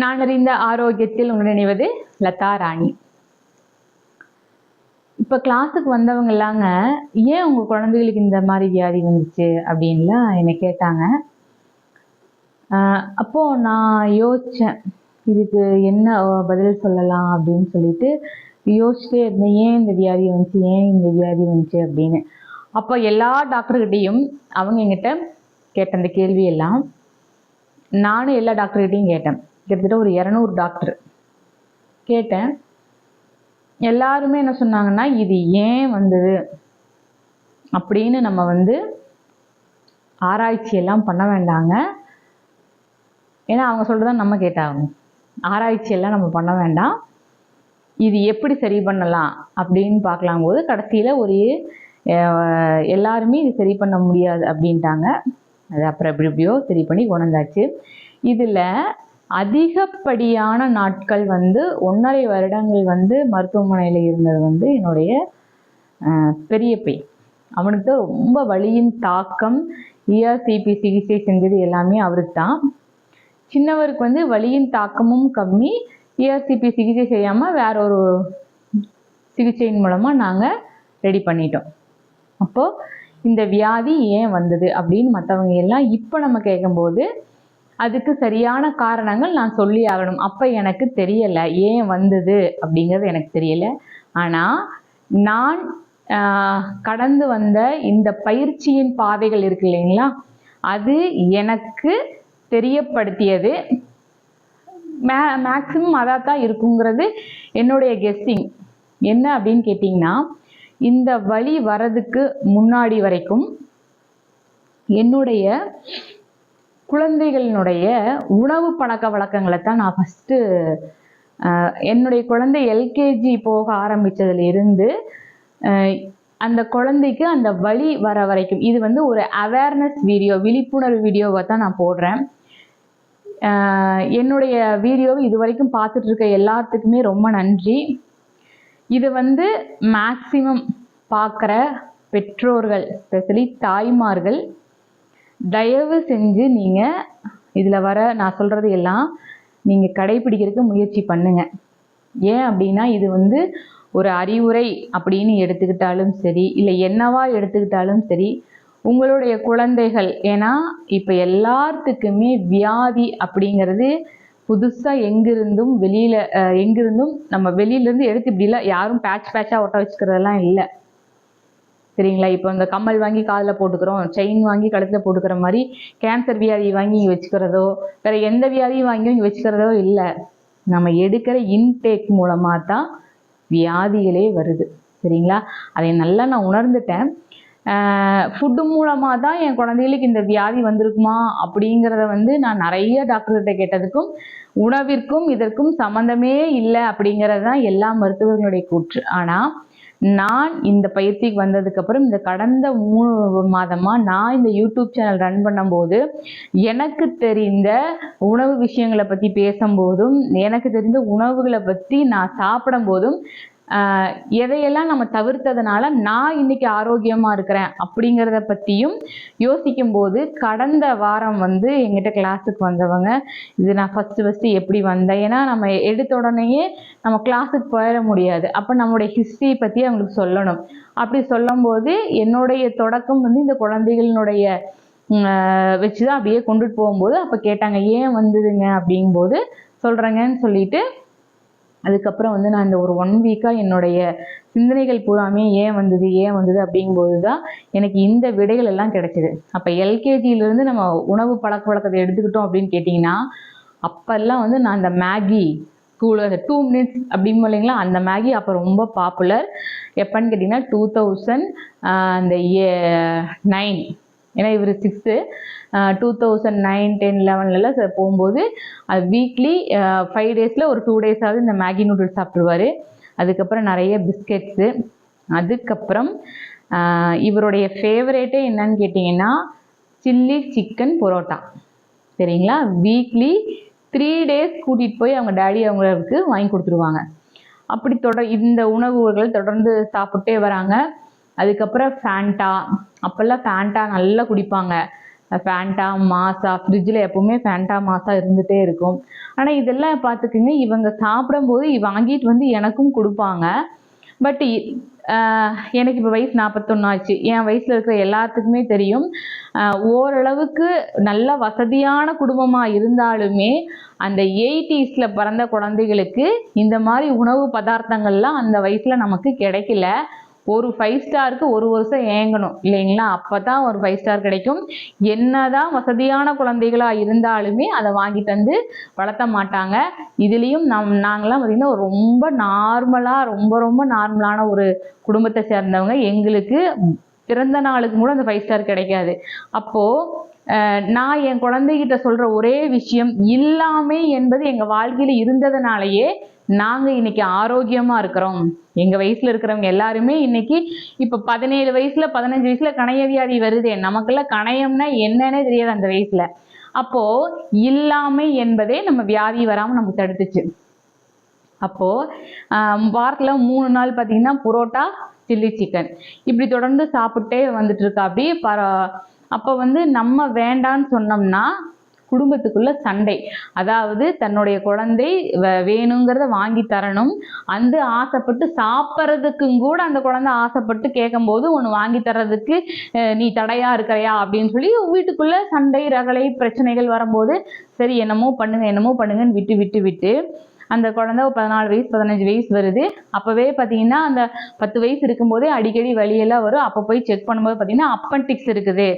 நான் அறிந்த ஆரோக்கியத்தில் உங்கள் நினைவது லதா ராணி. இப்போ கிளாஸுக்கு வந்தவங்க எல்லாங்க ஏன் உங்கள் குழந்தைகளுக்கு இந்த மாதிரி வியாதி வந்துச்சு? அப்படின்லாம் என்னை கேட்டாங்க. அப்போது அப்போ நான் யோசித்தேன் இதுக்கு என்ன பதில் சொல்லலாம்? அப்படின்னு சொல்லிட்டு யோசிச்சுட்டே இருந்தேன். ஏன் இந்த வியாதி வந்துச்சு? ஏன் இந்த வியாதி வந்துச்சு? அப்படின்னு. அப்போ எல்லா டாக்டர்கிட்டையும் அவங்க என்கிட்ட கேட்ட அந்த கேள்வி எல்லாம் நானும் எல்லா டாக்டர்கிட்டையும் கேட்டேன். கிட்டத்தட்ட ஒரு இரநூறு டாக்டர் கேட்டேன். எல்லாருமே என்ன சொன்னாங்கன்னா இது ஏன் வந்தது? அப்படின்னு நம்ம வந்து ஆராய்ச்சி எல்லாம் பண்ண வேண்டாங்க. ஏன்னா அவங்க சொல்றத நம்ம கேட்டாகணும். ஆராய்ச்சியெல்லாம் நம்ம பண்ண வேண்டாம். இது எப்படி சரி பண்ணலாம் அப்படின்னு பார்க்கலாம் போது கடைசியில் ஒரு எல்லாருமே இது சரி பண்ண முடியாது அப்படின்ட்டாங்க. அது அப்புறம் எப்படி எப்படியோ சரி பண்ணி கொண்டாச்சு இதில் அதிகப்படியான நாட்கள் வந்து ஒன்றரை வருடங்கள் வந்து மருத்துவமனையில் இருந்தது வந்து என்னுடைய பெரிய பையன் அவனுக்கு தான் ரொம்ப வலியின் தாக்கம் இஆர்சிபி சிகிச்சை செஞ்சது எல்லாமே அவருக்கு தான் சின்னவருக்கு வந்து வலியின் தாக்கமும் கம்மி இஆர்சிபி சிகிச்சை செய்யாமல் வேற ஒரு சிகிச்சையின் மூலமாக நாங்கள் ரெடி பண்ணிட்டோம். அப்போது இந்த வியாதி ஏன் வந்தது அப்படின்னு மற்றவங்க எல்லாம் இப்போ நம்ம கேட்கும்போது அதுக்கு சரியான காரணங்கள் நான் சொல்லி ஆகணும். அப்போ எனக்கு தெரியலை ஏன் வந்தது அப்படிங்கிறது எனக்கு தெரியலை. ஆனால் நான் கடந்து வந்த இந்த பயிற்சியின் பாதைகள் இருக்கு இல்லைங்களா? அது எனக்கு தெரியப்படுத்தியது. மே மேக்ஸிமம் அதாக தான் இருக்குங்கிறது என்னுடைய கெஸ்ஸிங் என்ன அப்படின்னு கேட்டிங்கன்னா இந்த வழி வரதுக்கு முன்னாடி வரைக்கும் என்னுடைய குழந்தைகளினுடைய உணவு பழக்க வழக்கங்களை தான் நான் ஃபஸ்ட்டு என்னுடைய குழந்தை எல்கேஜி போக ஆரம்பித்ததுல இருந்து அந்த குழந்தைக்கு அந்த வழி வர வரைக்கும் இது வந்து ஒரு அவேர்னஸ் வீடியோ விழிப்புணர்வு வீடியோவை தான் நான் போடுறேன். என்னுடைய வீடியோவை இது வரைக்கும் பார்த்துட்டு இருக்க எல்லாத்துக்குமே ரொம்ப நன்றி. இது வந்து மேக்சிமம் பார்க்குற பெற்றோர்கள் ஸ்பெஷலி தாய்மார்கள் தயவு செஞ்சு நீங்கள் இதில் வர நான் சொல்கிறது எல்லாம் நீங்கள் கடைபிடிக்கிறதுக்கு முயற்சி பண்ணுங்கள் ஏன் அப்படின்னா இது வந்து ஒரு அறிவுரை அப்படின்னு எடுத்துக்கிட்டாலும் சரி இல்லை என்னவா எடுத்துக்கிட்டாலும் சரி உங்களுடைய குழந்தைகள் ஏன்னா இப்போ எல்லாத்துக்குமே வியாதி அப்படிங்கிறது புதுசாக எங்கிருந்தும் வெளியில் எங்கிருந்தும் நம்ம வெளியிலேருந்து எடுத்து இப்படிலாம் யாரும் பேட்ச் பேட்சாக ஒட்ட வச்சுக்கிறதெல்லாம் இல்லை. சரிங்களா இப்போ இந்த கம்மல் வாங்கி காதில் போட்டுக்கிறோம் செயின் வாங்கி கழுத்தில் போட்டுக்கிற மாதிரி கேன்சர் வியாதி வாங்கி இங்கே வச்சுக்கிறதோ வேறு எந்த வியாதியும் வாங்கி இங்கே வச்சுக்கிறதோ இல்லை. நம்ம எடுக்கிற இன்டேக் மூலமாக தான் வியாதிகளே வருது. சரிங்களா? அதை நல்லா நான் உணர்ந்துட்டேன். ஃபுட்டு மூலமாக தான் என் குழந்தைகளுக்கு இந்த வியாதி வந்திருக்குமா அப்படிங்கிறத வந்து நான் நிறைய டாக்டர்கிட்ட கேட்டதுக்கும் உணவிற்கும் இதற்கும் சம்மந்தமே இல்லை அப்படிங்கிறது தான் எல்லா மருத்துவர்களுடைய கூற்று. ஆனால் நான் இந்த பயிற்சிக்கு வந்ததுக்கப்புறம் இந்த கடந்த மூணு மாதமாக நான் இந்த யூடியூப் சேனல் ரன் பண்ணும்போது எனக்கு தெரிந்த உணவு விஷயங்களை பற்றி பேசும்போதும் எனக்கு தெரிந்த உணவுகளை பற்றி நான் சாப்பிடும்போதும் போதும் எதையெல்லாம் நம்ம தவிர்த்ததுனால நான் இன்னைக்கு ஆரோக்கியமா இருக்கிறேன் அப்படிங்கிறத பற்றியும் யோசிக்கும் போது கடந்த வாரம் வந்து எங்கிட்ட கிளாஸுக்கு வந்தவங்க இது நான் ஃபஸ்ட்டு ஃபஸ்ட்டு எப்படி வந்தேன்? ஏன்னா நம்ம எடுத்த உடனேயே நம்ம கிளாஸுக்கு போயிட முடியாது. அப்போ நம்மளுடைய ஹிஸ்ட்ரி பற்றி அவங்களுக்கு சொல்லணும். அப்படி சொல்லும்போது என்னுடைய தொடக்கம் வந்து இந்த குழந்தைகளினுடைய வச்சு தான் அப்படியே கொண்டுட்டு போகும்போது அப்போ கேட்டாங்க ஏன் வந்ததுங்க? அப்படிங்கும்போது சொல்கிறேங்கன்னு சொல்லிட்டு அதுக்கப்புறம் வந்து நான் இந்த ஒரு ஒன் வீக்காக என்னுடைய சிந்தனைகள் பூராமே ஏன் வந்தது ஏன் வந்தது அப்படிங்கும்போது தான் எனக்கு இந்த விடைகள் எல்லாம் கிடைச்சிது. அப்போ எல்கேஜியிலேருந்து நம்ம உணவு பழக்க வழக்கத்தை எடுத்துக்கிட்டோம் அப்படின்னு கேட்டிங்கன்னா அப்போல்லாம் வந்து நான் அந்த மேகி ஸ்கூல் அந்த டூ மினிட்ஸ் அப்படின்னு இல்லைங்களா? அந்த மேகி அப்போ ரொம்ப பாப்புலர் எப்போன்னு கேட்டிங்கன்னா டூ தௌசண்ட் அந்த நைன் ஏன்னா இவர் sixth two thousand nine ten லெவன்லலாம் போகும்போது அது வீக்லி ஃபைவ் டேஸில் ஒரு டூ டேஸாவது இந்த மேகி நூடுல்ஸ் சாப்பிடுவார் அதுக்கப்புறம் நிறைய பிஸ்கெட்ஸு அதுக்கப்புறம் இவருடைய ஃபேவரேட்டே என்னன்னு கேட்டிங்கன்னா சில்லி சிக்கன் பரோட்டா சரிங்களா? வீக்லி த்ரீ டேஸ் கூட்டிகிட்டு போய் அவங்க டேடி அவங்களுக்கு வாங்கி கொடுத்துருவாங்க. அப்படி தொடர் இந்த உணவுகள் தொடர்ந்து சாப்பிட்டே வராங்க. அதுக்கப்புறம் ஃபேண்டா அப்போல்லாம் ஃபேண்டா நல்லா குடிப்பாங்க. ஃபேண்டா மாசா ஃப்ரிட்ஜில் எப்போவுமே ஃபேண்டா மாசா இருந்துகிட்டே இருக்கும். ஆனால் இதெல்லாம் பார்த்துக்குங்க இவங்க சாப்பிடும்போது வாங்கிட்டு வந்து எனக்கும் கொடுப்பாங்க. பட் எனக்கு இப்போ வயசு நாற்பத்தொன்னு ஆச்சு. என் வயசில் இருக்கிற எல்லாத்துக்குமே தெரியும். ஓரளவுக்கு நல்ல வசதியான குடும்பமாக இருந்தாலுமே அந்த எயிட்டிஸில் பிறந்த குழந்தைகளுக்கு இந்த மாதிரி உணவு பதார்த்தங்கள்லாம் அந்த வயசில் நமக்கு கிடைக்கல. ஒரு ஃபைவ் ஸ்டாருக்கு ஒரு வருஷம் ஏங்கணும் இல்லைங்களா? அப்போ தான் ஒரு ஃபைவ் ஸ்டார் கிடைக்கும். என்னதான் வசதியான குழந்தைகளாக இருந்தாலுமே அதை வாங்கி தந்து வளர்த்த மாட்டாங்க. இதுலேயும் நம் நாங்களாம் பார்த்திங்கன்னா ரொம்ப நார்மலாக ரொம்ப ரொம்ப நார்மலான ஒரு குடும்பத்தை சேர்ந்தவங்க. எங்களுக்கு பிறந்த நாளுக்கு கூட அந்த ஃபைவ் ஸ்டார் கிடைக்காது. அப்போது நான் என் குழந்தைகிட்ட சொல்கிற ஒரே விஷயம் எல்லாமே என்பது எங்கள் வாழ்க்கையில் இருந்ததுனாலயே நாங்கள் இன்னைக்கு ஆரோக்கியமாக இருக்கிறோம். எங்கள் வயசில் இருக்கிறவங்க எல்லாருமே இன்னைக்கு இப்போ பதினேழு வயசில் பதினஞ்சு வயசில் கணைய வியாதி வருதே. நமக்கெல்லாம் கணையம்னா என்னன்னே தெரியாது அந்த வயசில். அப்போது இல்லாமை என்பதே நம்ம வியாதி வராமல் நமக்கு தடுத்துச்சு. அப்போது வாரத்தில் மூணு நாள் பார்த்தீங்கன்னா புரோட்டா சில்லி சிக்கன். இப்படி தொடர்ந்து சாப்பிட்டே வந்துட்டு இருக்கா அப்படி பர அப்போ வந்து நம்ம வேண்டான்னு சொன்னோம்னா குடும்பத்துக்குள்ள சண்டை. அதாவது தன்னுடைய குழந்தை வ- வேணுங்கிறத வாங்கி தரணும். அந்த ஆசைப்பட்டு சாப்பிட்றதுக்கும் கூட அந்த குழந்தை ஆசைப்பட்டு கேட்கும்போது ஒன்று வாங்கி தர்றதுக்கு நீ தடையா இருக்கிறையா? அப்படின்னு சொல்லி வீட்டுக்குள்ள சண்டை ரகளை பிரச்சனைகள் வரும்போது சரி என்னமோ பண்ணுங்க என்னமோ பண்ணுங்கன்னு விட்டு விட்டு விட்டு அந்த குழந்தை ஒரு பதினாலு வயசு பதினஞ்சு வயசு வருது. அப்போவே பார்த்தீங்கன்னா அந்த பத்து வயசு இருக்கும்போதே அடிக்கடி வலியெல்லாம் வரும். அப்போ போய் செக் பண்ணும்போது பார்த்தீங்கன்னா அப்பன்டிக்ஸ் இருக்குது.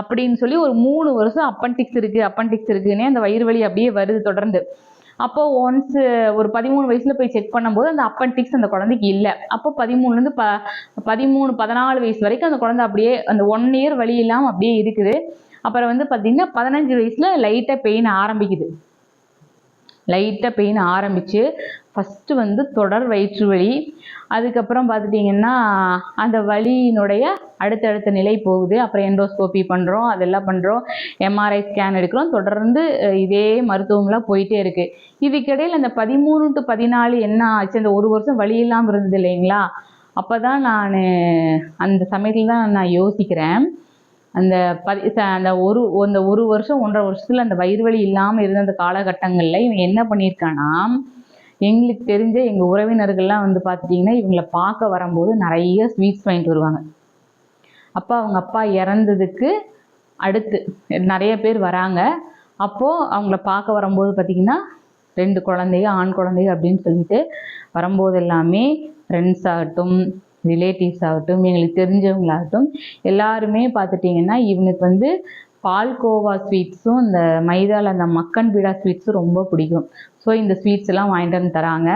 அப்படின்னு சொல்லி ஒரு மூணு வருஷம் அப்பன்டிக்ஸ் இருக்குது அப்பன்டிக்ஸ் இருக்குன்னே அந்த வயிறு வலி அப்படியே வருது தொடர்ந்து. அப்போ ஒன்ஸ் ஒரு பதிமூணு வயசுல போய் செக் பண்ணும்போது அந்த அப்பன்டிக்ஸ் அந்த குழந்தைக்கு இல்லை. அப்போ பதிமூணுலேருந்து ப பதிமூணு பதினாலு வயசு வரைக்கும் அந்த குழந்தை அப்படியே அந்த ஒன் இயர் வலி இல்லாமல் அப்படியே இருக்குது. அப்புறம் வந்து பார்த்தீங்கன்னா பதினஞ்சு வயசுல லைட்டாக பெயின் ஆரம்பிக்குது. லைட்டாக பெயின் ஆரம்பித்து ஃபஸ்ட்டு வந்து தொடர் வயிற்று வலி அதுக்கப்புறம் பார்த்துட்டிங்கன்னா அந்த வலியினுடைய அடுத்தடுத்த நிலை போகுது. அப்புறம் எண்டோஸ்கோபி பண்ணுறோம் அதெல்லாம் பண்ணுறோம் எம்ஆர்ஐ ஸ்கேன் எடுக்கிறோம். தொடர்ந்து இதே மருத்துவம்லாம் போயிட்டே இருக்குது இதுக்கிடையில் அந்த பதிமூணு டு பதினாலு என்ன ஆச்சு? அந்த ஒரு வருஷம் வலி இல்லாமல் இருந்தது இல்லைங்களா? அப்போ தான் நான் அந்த சமயத்தில் தான் நான் யோசிக்கிறேன். அந்த பதி அந்த ஒரு அந்த ஒரு வருஷம் ஒன்றரை வருஷத்தில் அந்த வயிறு வலி இல்லாமல் இருந்த அந்த காலகட்டங்களில் இவன் என்ன பண்ணியிருக்கானா எங்களுக்கு தெரிஞ்ச எங்கள் உறவினர்கள்லாம் வந்து பார்த்துட்டிங்கன்னா இவங்கள பார்க்க வரும்போது நிறைய ஸ்வீட்ஸ் வாங்கிட்டு வருவாங்க. அப்போ அவங்க அப்பா இறந்ததுக்கு அடுத்து நிறைய பேர் வராங்க. அப்போது அவங்கள பார்க்க வரும்போது பார்த்திங்கன்னா ரெண்டு குழந்தைங்க ஆண் குழந்தைங்க அப்படின்னு சொல்லிட்டு வரும்போது எல்லாமே ஃப்ரெண்ட்ஸ் ஆகட்டும் ரிலேட்டிவ்ஸ் ஆகட்டும் எங்களுக்கு தெரிஞ்சவங்களாகட்டும் எல்லாருமே பார்த்துட்டிங்கன்னா இவனுக்கு வந்து பால்கோவா ஸ்வீட்ஸும் இந்த மைதால அந்த மக்கன் பீடா ஸ்வீட்ஸும் ரொம்ப பிடிக்கும். ஸோ இந்த ஸ்வீட்ஸ் எல்லாம் வாங்கிட்டு வந்து தராங்க.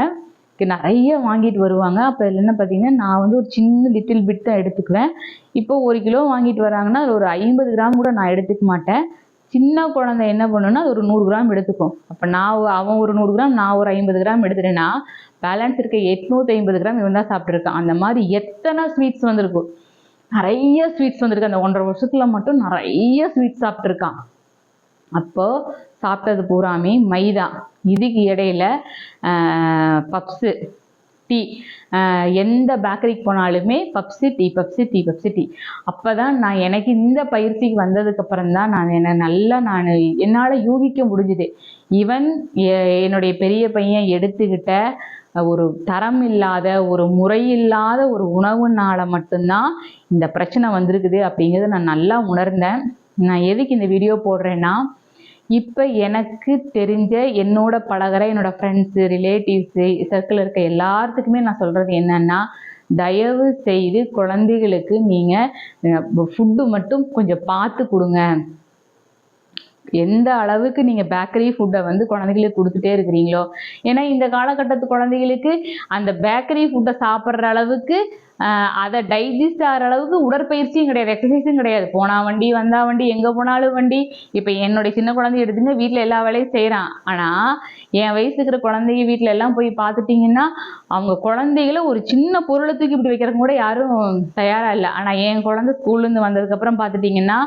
நிறைய வாங்கிட்டு வருவாங்க. அப்போ இதில் என்ன பார்த்தீங்கன்னா நான் வந்து ஒரு சின்ன லிட்டில் பிட் தான் எடுத்துக்குவேன். இப்போ ஒரு கிலோ வாங்கிட்டு வராங்கன்னா அது ஒரு ஐம்பது கிராம் கூட நான் எடுத்துக்க மாட்டேன். சின்ன குழந்தை என்ன பண்ணுன்னா அது ஒரு நூறு கிராம் எடுத்துக்கும். அப்போ நான் அவன் ஒரு நூறு கிராம் நான் ஒரு ஐம்பது கிராம் எடுத்துட்டேன்னா பேலன்ஸ் இருக்க எட்நூற்றி ஐம்பது கிராம் இவன் தான் சாப்பிட்ருக்கான் அந்த மாதிரி எத்தனை ஸ்வீட்ஸ் வந்திருக்கும் நிறைய ஸ்வீட்ஸ் வந்திருக்கு. அந்த ஒன்றரை வருஷத்துல மட்டும் நிறைய ஸ்வீட்ஸ் சாப்பிட்ருக்கான் அப்போ சாப்பிட்டது பூராமே மைதா. இதுக்கு இடையில பப்ஸு. டீ எந்த பேக்கரிக்கு போனாலுமே Pepsi tea Pepsi tea Pepsi tea. அப்போ தான் நான் எனக்கு இந்த பயிற்சிக்கு வந்ததுக்கப்புறம் தான் நான் என்னை நல்லா நான் என்னால் யூகிக்க முடிஞ்சுது. ஈவன் என்னுடைய பெரிய பையன் எடுத்துக்கிட்ட ஒரு தரம் இல்லாத ஒரு முறையில்லாத ஒரு உணவுனால மட்டும்தான் இந்த பிரச்சனை வந்திருக்குது அப்படிங்கிறத நான் நல்லா உணர்ந்தேன். நான் எதுக்கு இந்த வீடியோ போடுறேன்னா இப்போ எனக்கு தெரிஞ்ச என்னோட பழகுற என்னோட ஃப்ரெண்ட்ஸு ரிலேட்டிவ்ஸு சர்க்கிள் இருக்க எல்லாத்துக்குமே நான் சொல்கிறது என்னன்னா தயவு செய்து குழந்தைகளுக்கு நீங்கள் ஃபுட்டு மட்டும் கொஞ்சம் பார்த்து கொடுங்க. எந்த அளவுக்கு நீங்கள் பேக்கரி ஃபுட்டை வந்து குழந்தைகளுக்கு கொடுத்துட்டே இருக்கிறீங்களோ ஏன்னா இந்த காலகட்டத்து குழந்தைகளுக்கு அந்த பேக்கரி ஃபுட்டை சாப்பிட்ற அளவுக்கு அதை டைஜஸ்ட் ஆகிற அளவுக்கு உடற்பயிற்சியும் கிடையாது எக்ஸசைஸும் கிடையாது. போனால் வண்டி வந்தா வண்டி எங்கே போனாலும் வண்டி. இப்போ என்னுடைய சின்ன குழந்தைய எடுத்துங்க வீட்டில் எல்லா வேலையும் செய்கிறான் ஆனால் என் வயசு இருக்கிற குழந்தைங்க வீட்டில் எல்லாம் போய் பார்த்துட்டிங்கன்னா அவங்க குழந்தைகள ஒரு சின்ன பொருளை தூக்கி இப்படி வைக்கிறதுக்கு கூட யாரும் தயாராக இல்லை. ஆனால் என் குழந்தை ஸ்கூல்லேருந்து வந்ததுக்கப்புறம் பார்த்துட்டிங்கன்னா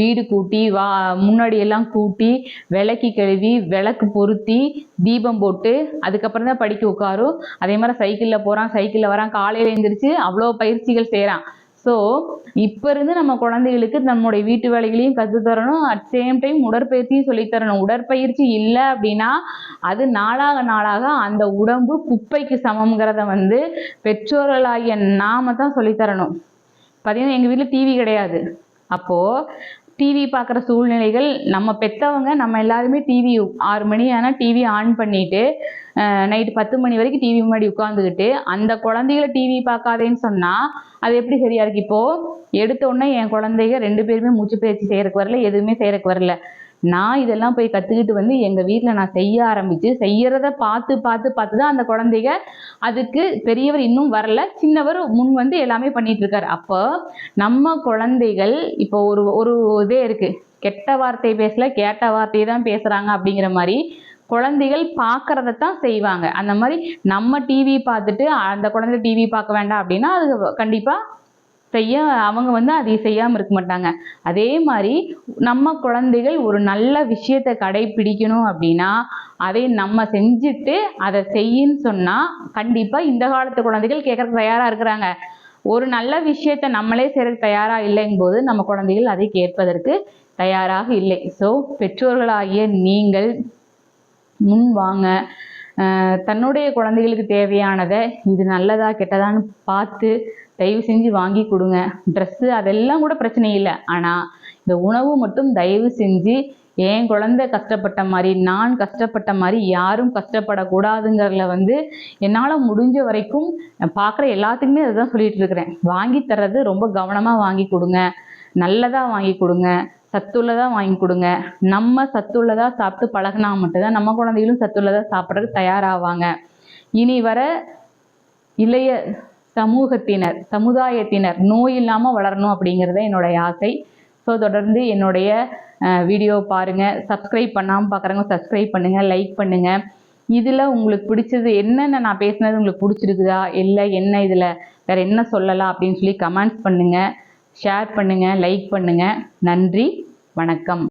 வீடு கூட்டி வா முன்னாடி எல்லாம் கூட்டி விளக்கி கழுவி விளக்கு பொருத்தி தீபம் போட்டு அதுக்கப்புறம் தான் படிக்க உட்காரும். அதே மாதிரி சைக்கிளில் போகிறான் சைக்கிளில் வரான் காலையில் எழுந்திரிச்சு அவ்வளோ பயிற்சிகள் செய்கிறான் ஸோ இப்போ இருந்து நம்ம குழந்தைகளுக்கு நம்முடைய வீட்டு வேலைகளையும் கற்றுத் தரணும் அட் சேம் டைம் உடற்பயிற்சியும் சொல்லித்தரணும். உடற்பயிற்சி இல்லை அப்படின்னா அது நாளாக நாளாக அந்த உடம்பு குப்பைக்கு சமம்ங்கிறத வந்து பெற்றோர்களாகிய நாம தான் சொல்லித் தரணும் பார்த்தீங்கன்னா எங்கள் வீட்டில் டிவி கிடையாது. அப்போது டிவி பார்க்குற சூழ்நிலைகள் நம்ம பெற்றவங்க நம்ம எல்லாருமே டிவி ஆறு மணி ஆனால் டிவி ஆன் பண்ணிட்டு நைட்டு பத்து மணி வரைக்கும் டிவி முன்னாடி உட்காந்துக்கிட்டு அந்த குழந்தைகளை டிவி பார்க்காதேன்னு சொன்னால் அது எப்படி சரியா இருக்கு? இப்போது எடுத்த உடனே என் குழந்தைங்க ரெண்டு பேருமே மூச்சு பயிற்சி செய்கிறக்கு வரல எதுவுமே செய்கிறக்கு வரல. நான் இதெல்லாம் போய் கற்றுக்கிட்டு வந்து எங்கள் வீட்டில் நான் செய்ய ஆரம்பித்து செய்கிறத பார்த்து பார்த்து பார்த்து தான் அந்த குழந்தைங்க அதுக்கு பெரியவர் இன்னும் வரல. சின்னவர் முன் வந்து எல்லாமே பண்ணிகிட்ருக்கார் அப்போ நம்ம குழந்தைகள் இப்போ ஒரு ஒரு இதே இருக்குது கெட்ட வார்த்தை பேசல கேட்ட வார்த்தையை தான் பேசுகிறாங்க அப்படிங்கிற மாதிரி குழந்தைகள் பார்க்கறத தான் செய்வாங்க. அந்த மாதிரி நம்ம டிவி பார்த்துட்டு அந்த குழந்தை டிவி பார்க்க வேண்டாம் அப்படின்னா அது கண்டிப்பாக செய்ய அவங்க வந்து அதை செய்யாமல் இருக்க மாட்டாங்க. அதே மாதிரி நம்ம குழந்தைகள் ஒரு நல்ல விஷயத்தை கடைபிடிக்கணும் அப்படின்னா அதை நம்ம செஞ்சுட்டு அதை செய்யின்னு சொன்னால் கண்டிப்பாக இந்த காலத்து குழந்தைகள் கேட்கறதுக்கு தயாராக இருக்கிறாங்க. ஒரு நல்ல விஷயத்தை நம்மளே செய்யறதுக்கு தயாராக இல்லைங்கும் போது நம்ம குழந்தைகள் அதை கேட்பதற்கு தயாராக இல்லை. ஸோ பெற்றோர்களாகிய நீங்கள் முன் வாங்க. தன்னுடைய குழந்தைகளுக்கு தேவையானதை இது நல்லதா கெட்டதான்னு பார்த்து தயவு செஞ்சு வாங்கி கொடுங்க. ட்ரெஸ்ஸு அதெல்லாம் கூட பிரச்சனை இல்லை. ஆனால் இந்த உணவு மட்டும் தயவு செஞ்சு என் குழந்தை கஷ்டப்பட்ட மாதிரி நான் கஷ்டப்பட்ட மாதிரி யாரும் கஷ்டப்படக்கூடாதுங்கிறதுல வந்து என்னால் முடிஞ்ச வரைக்கும் நான் பார்க்குற எல்லாத்துக்குமே அதுதான் சொல்லிட்டு இருக்கிறேன். வாங்கி தர்றது ரொம்ப கவனமாக வாங்கி கொடுங்க. நல்லதாக வாங்கி கொடுங்க. சத்துள்ளதா வாங்கி கொடுங்க. நம்ம சத்துள்ளதா சாப்பிட்டு பழகினா மட்டும்தான் நம்ம குழந்தைகளும் சத்துள்ளதா சாப்பிட்றதுக்கு தயாராவாங்க. இனி வர இளைய சமூகத்தினர் சமுதாயத்தினர் நோய் இல்லாமல் வளரணும் அப்படிங்கிறது என்னுடைய ஆசை. ஸோ தொடர்ந்து என்னுடைய வீடியோ பாருங்கள் சப்ஸ்கிரைப் பண்ணாமல் பார்க்குறவங்க சப்ஸ்கிரைப் பண்ணுங்கள் லைக் பண்ணுங்கள் இதில் உங்களுக்கு பிடிச்சது என்னென்ன நான் பேசுனது உங்களுக்கு பிடிச்சிருக்குதா? இல்லை என்ன இதில் வேறு என்ன சொல்லலாம் அப்படின்னு சொல்லி கமெண்ட்ஸ் பண்ணுங்கள் ஷேர் பண்ணுங்கள் லைக் பண்ணுங்கள் நன்றி வணக்கம்.